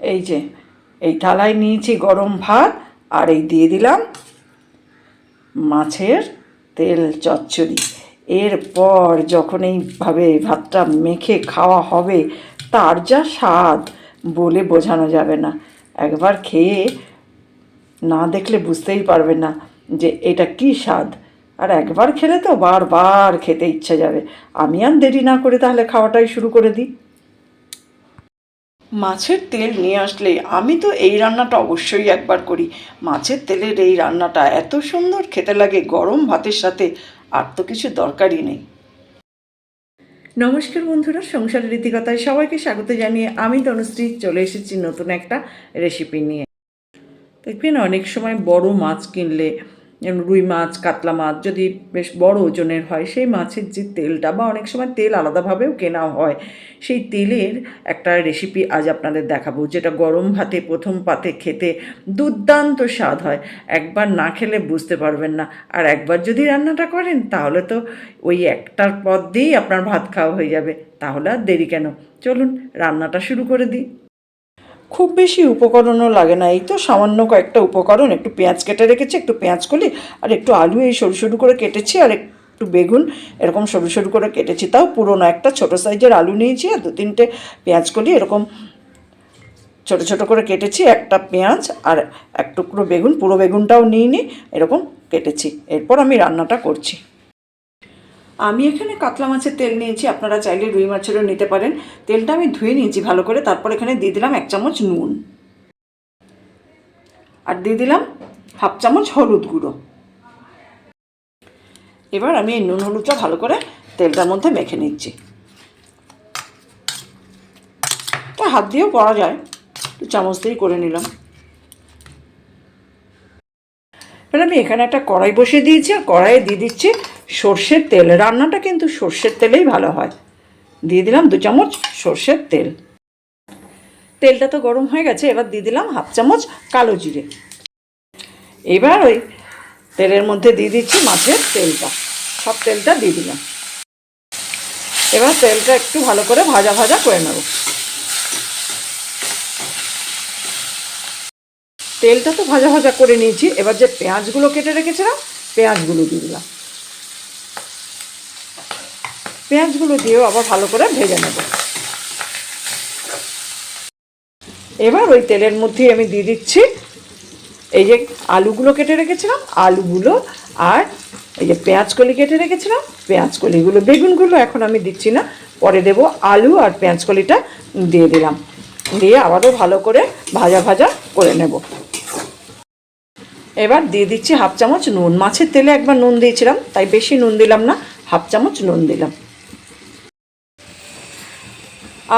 এই যে, এই থালায় নিয়েছি গরম ভাত আর এই দিয়ে দিলাম মাছের তেল চচ্চড়ি। এরপর যখন এইভাবে ভাতটা মেখে খাওয়া হবে, তার যা স্বাদ বলে বোঝানো যাবে না। একবার খেয়ে না দেখলে বুঝতেই পারবে না যে এটা কি স্বাদ। আর একবার খেলে তো বারবার খেতে ইচ্ছে যাবে। আমি আর দেরি না করে তাহলে খাওয়াটাই শুরু করে দিই। মাছের তেল নিয়ে আসলে আমি তো এই রান্নাটা অবশ্যই একবার করি। মাছের তেলের এই রান্নাটা এত সুন্দর খেতে লাগে গরম ভাতের সাথে, আর তো কিছু দরকারই নেই। নমস্কার বন্ধুরা সংসারের রীতিকথায় সবাইকে স্বাগত জানিয়ে আমি তনুশ্রী চলে এসেছি নতুন একটা রেসিপি নিয়ে। দেখবেন অনেক সময় বড় মাছ কিনলে রুই মাছ, কাতলা মাছ যদি বেশ বড় ওজনের হয়, সেই মাছের যে তেলটা বা অনেক সময় তেল আলাদাভাবেও কেনা হয়, সেই তেলের একটা রেসিপি আজ আপনাদের দেখাবো, যেটা গরম ভাতে, প্রথম পাতে খেতে দুর্দান্ত স্বাদ হয়। একবার না খেলে বুঝতে পারবেন না। আর একবার যদি রান্নাটা করেন, তাহলে তো ওই একটার পর দিয়েই আপনার ভাত খাওয়া হয়ে যাবে। তাহলে আর দেরি কেন? চলুন, রান্নাটা শুরু করে দিই। খুব বেশি উপকরণও লাগে না। এই তো সামান্য কয়েকটা উপকরণ, একটু পেঁয়াজ কেটে রেখেছি, একটু পেঁয়াজ কলি, আর একটু আলু এই সরু সরু করে কেটেছি, আর একটু বেগুন এরকম সরু সরু করে কেটেছি। তাও পুরোনো একটা, ছোটো সাইজের আলু নিয়েছি, আর দু তিনটে পেঁয়াজ কলি এরকম ছোট ছোট করে কেটেছি, একটা পেঁয়াজ আর এক টুকরো বেগুন, পুরো বেগুনটাও নিইনি, এরকম কেটেছি। এরপর আমি রান্নাটা করছি। আমি এখানে কাতলা মাছের তেল নিয়েছি, আপনারা চাইলে রুই মাছেরও নিতে পারেন। তেলটা আমি ধুয়ে নিয়েছি ভালো করে, তারপর এখানে দিয়ে দিলাম এক চামচ নুন। আর দিয়ে দিলাম হাফ চামচ হলুদ গুঁড়ো। এবার আমি এই নুন হলুদটা ভালো করে তেলটার মধ্যে মেখে নিচ্ছি। তা হাত দিয়েও করা যায় একটু চামচ দিয়েই করে নিলাম। এবার আমি এখানে একটা কড়াই বসিয়ে দিয়েছি, আর কড়াইয়ে দিয়ে দিচ্ছি সর্ষের তেল। রান্নাটা কিন্তু সর্ষের তেলেই ভালো হয়। দিয়ে দিলাম দু চামচ সর্ষের তেল। তেলটা তো গরম হয়ে গেছে, এবার দিয়ে দিলাম হাফ চামচ কালো জিরে। এবার ওই তেলের মধ্যে দিয়ে দিচ্ছি মাছের তেলটা। সব তেলটা দিয়ে দিলাম। এবার তেলটা একটু ভালো করে ভাজা ভাজা করে নেব। তেলটা তো ভাজা ভাজা করে নিয়েছি। এবার যে পেঁয়াজগুলো কেটে রেখেছিলাম, পেঁয়াজগুলো দিয়ে দিলাম। পেঁয়াজগুলো দিয়েও আবার ভালো করে ভেজে নেব। এবার ওই তেলের মধ্যে আমি দিয়ে দিচ্ছি এই যে আলুগুলো কেটে রেখেছিলাম, আলুগুলো আর এই যে পেঁয়াজ কলি কেটে রেখেছিলাম পেঁয়াজ কলিগুলো বেগুনগুলো এখন আমি দিচ্ছি না, পরে দেব আলু আর পেঁয়াজ কলিটা দিয়ে দিলাম। দিয়ে আবারও ভালো করে ভাজা ভাজা করে নেব। এবার দিয়ে দিচ্ছি হাফ চামচ নুন। মাছের তেলে একবার নুন দিয়েছিলাম, তাই বেশি নুন দিলাম না, হাফ চামচ নুন দিলাম।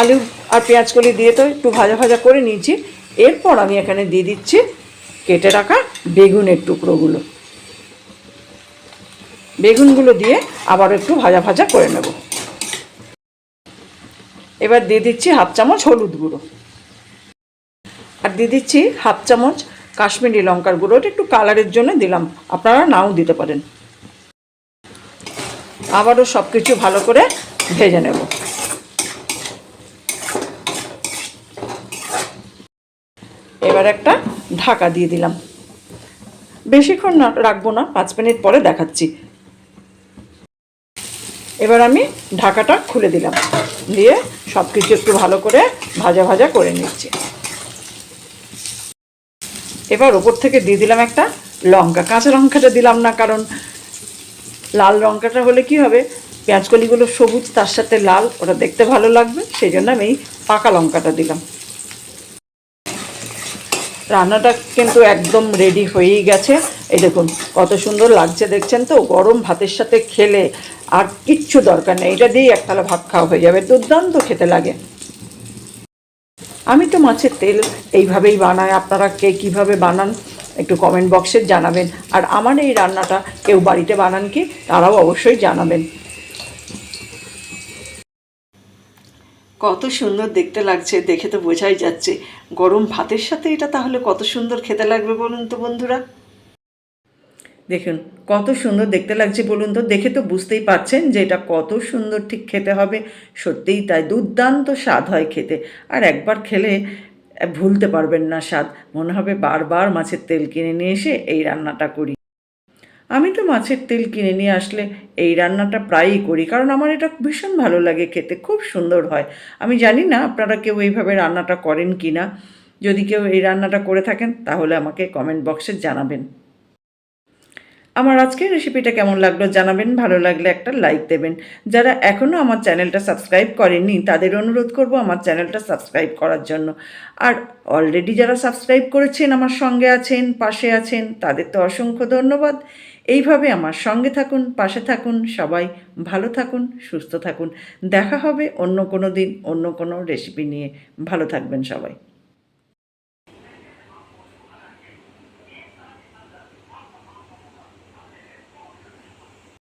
আলু আর পেঁয়াজ কলি দিয়ে তো একটু ভাজা ভাজা করে নিয়েছি। এরপর আমি এখানে দিয়ে দিচ্ছি কেটে রাখা বেগুনের টুকরোগুলো। বেগুনগুলো দিয়ে আবার একটু ভাজা ভাজা করে নেব। এবার দিয়ে দিচ্ছি হাফ চামচ হলুদ গুঁড়ো। আর দিয়ে দিচ্ছি হাফ চামচ কাশ্মীরি লঙ্কার গুঁড়ো ওটা একটু কালারের জন্য দিলাম। আপনারা নাও দিতে পারেন। আবারও সব কিছু ভালো করে ভেজে নেব। এবার একটা ঢাকা দিয়ে দিলাম। বেশিক্ষণ না রাখব না, পাঁচ মিনিট পরে দেখাচ্ছি। এবার আমি ঢাকাটা খুলে দিলাম। দিয়ে সব কিছু একটু ভালো করে ভাজা ভাজা করে নিচ্ছি। এবার ওপর থেকে দিয়ে দিলাম একটা লঙ্কা। কাঁচা লঙ্কাটা দিলাম না, কারণ লাল লঙ্কাটা হলে কি হবে? পেঁয়াজকলিগুলো সবুজ, তার সাথে লাল, ওটা দেখতে ভালো লাগবে, সেই জন্য আমি এই পাকা লঙ্কাটা দিলাম। রান্নাটা কিন্তু একদম রেডি হয়েই গেছে। এই দেখুন, কত সুন্দর লাগছে, দেখছেন তো? গরম ভাতের সাথে খেলে আর কিচ্ছু দরকার নেই। এটা দিয়েই এক থালা ভাত খাওয়া হয়ে যাবে। দুর্দান্ত খেতে লাগে। আমি তো মাছের তেল এইভাবেই বানাই, আপনারা কে কীভাবে বানান একটু কমেন্ট বক্সে জানাবেন। আর আমার এই রান্নাটা কেউ বাড়িতে বানান কি, তারাও অবশ্যই জানাবেন। কত সুন্দর দেখতে লাগছে, দেখে তো বোঝাই যাচ্ছে। গরম ভাতের সাথে এটা তাহলে কত সুন্দর খেতে লাগবে বলুন তো বন্ধুরা। দেখুন, কত সুন্দর দেখতে লাগছে বলুন তো। দেখে তো বুঝতেই পারছেন যে এটা কত সুন্দর ঠিক খেতে হবে। সত্যিই তাই দুর্দান্ত স্বাদ হয় খেতে। আর একবার খেলে ভুলতে পারবেন না স্বাদ। মনে হবে বারবার মাছের তেল কিনে নিয়ে এসে এই রান্নাটা করি। আমি তো মাছের তেল কিনে নিয়ে আসলে এই রান্নাটা প্রায়ই করি, কারণ আমার এটা ভীষণ ভালো লাগে খেতে, খুব সুন্দর হয়। আমি জানি না আপনারা কেউ এইভাবে রান্নাটা করেন কি না যদি কেউ এই রান্নাটা করে থাকেন, তাহলে আমাকে কমেন্ট বক্সে জানাবেন। আমার আজকের রেসিপিটা কেমন লাগল জানাবেন, ভালো লাগলে একটা লাইক দেবেন। যারা এখনও আমার চ্যানেলটা সাবস্ক্রাইব করেননি, তাদের অনুরোধ করব আমার চ্যানেলটা সাবস্ক্রাইব করার জন্য। আর অলরেডি যারা সাবস্ক্রাইব করেছেন, আমার সঙ্গে আছেন, পাশে আছেন, তাদের তো অসংখ্য ধন্যবাদ। এইভাবে আমার সঙ্গে থাকুন, পাশে থাকুন, সবাই ভালো থাকুন, সুস্থ থাকুন। দেখা হবে অন্য কোনো দিন, অন্য কোনো রেসিপি নিয়ে। ভালো থাকবেন সবাই।